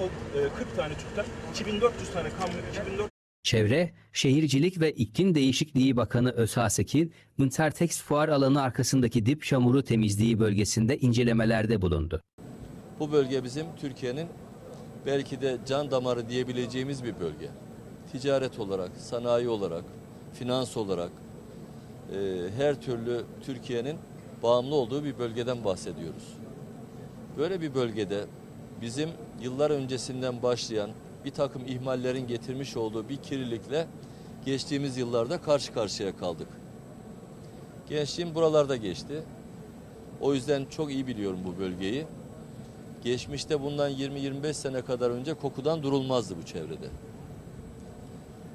o e, 40 tane tüpten 2400 tane kamyon, 2400 Çevre, Şehircilik ve İklim Değişikliği Bakanı Özha Sekil, Intertex fuar alanı arkasındaki dip çamuru temizliği bölgesinde incelemelerde bulundu. Bu bölge bizim Türkiye'nin belki de can damarı diyebileceğimiz bir bölge. Ticaret olarak, sanayi olarak, finans olarak e, her türlü Türkiye'nin bağımlı olduğu bir bölgeden bahsediyoruz. Böyle bir bölgede bizim yıllar öncesinden başlayan bir takım ihmallerin getirmiş olduğu bir kirlilikle geçtiğimiz yıllarda karşı karşıya kaldık. Gençliğim buralarda geçti. O yüzden çok iyi biliyorum bu bölgeyi. Geçmişte bundan 20-25 sene kadar önce kokudan durulmazdı bu çevrede.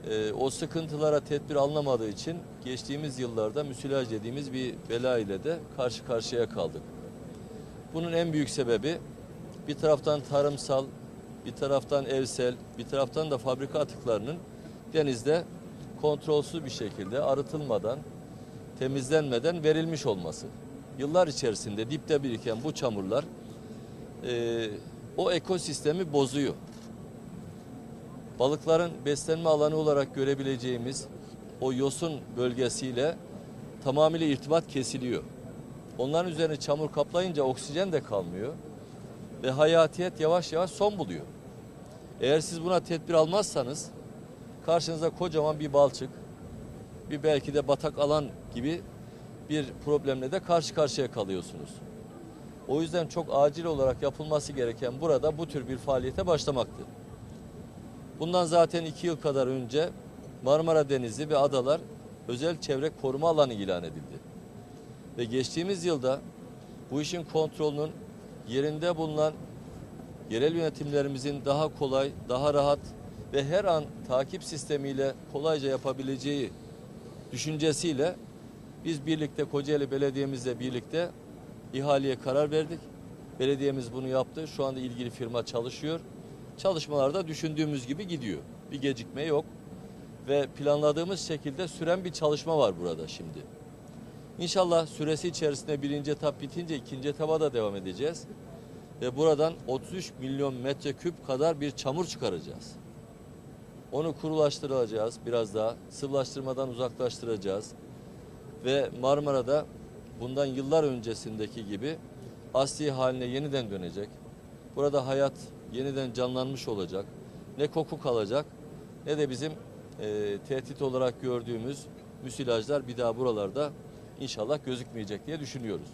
Ee, o sıkıntılara tedbir alınamadığı için geçtiğimiz yıllarda müsilaj dediğimiz bir bela ile de karşı karşıya kaldık. Bunun en büyük sebebi bir taraftan tarımsal, bir taraftan evsel, bir taraftan da fabrika atıklarının denizde kontrolsüz bir şekilde arıtılmadan, temizlenmeden verilmiş olması. Yıllar içerisinde dipte biriken bu çamurlar e, o ekosistemi bozuyor. Balıkların beslenme alanı olarak görebileceğimiz o yosun bölgesiyle tamamıyla irtibat kesiliyor. Onların üzerine çamur kaplayınca oksijen de kalmıyor ve hayatiyet yavaş yavaş son buluyor. Eğer siz buna tedbir almazsanız karşınıza kocaman bir balçık, bir belki de batak alan gibi bir problemle de karşı karşıya kalıyorsunuz. O yüzden çok acil olarak yapılması gereken burada bu tür bir faaliyete başlamaktı. Bundan zaten iki yıl kadar önce Marmara Denizi ve adalar özel çevre koruma alanı ilan edildi. Ve geçtiğimiz yılda bu işin kontrolünün yerinde bulunan yerel yönetimlerimizin daha kolay, daha rahat ve her an takip sistemiyle kolayca yapabileceği düşüncesiyle biz birlikte Kocaeli Belediye'mizle birlikte ihaleye karar verdik. Belediyemiz bunu yaptı. Şu anda ilgili firma çalışıyor. Çalışmalarda düşündüğümüz gibi gidiyor. Bir gecikme yok. Ve planladığımız şekilde süren bir çalışma var burada şimdi. İnşallah süresi içerisinde birinci etap bitince ikinci etaba da devam edeceğiz. Ve buradan 33 milyon metreküp kadar bir çamur çıkaracağız. Onu kurulaştıracağız biraz daha. Sıvılaştırmadan uzaklaştıracağız. Ve Marmara'da bundan yıllar öncesindeki gibi asli haline yeniden dönecek. Burada hayat yeniden canlanmış olacak. Ne koku kalacak ne de bizim e, tehdit olarak gördüğümüz müsilajlar bir daha buralarda inşallah gözükmeyecek diye düşünüyoruz.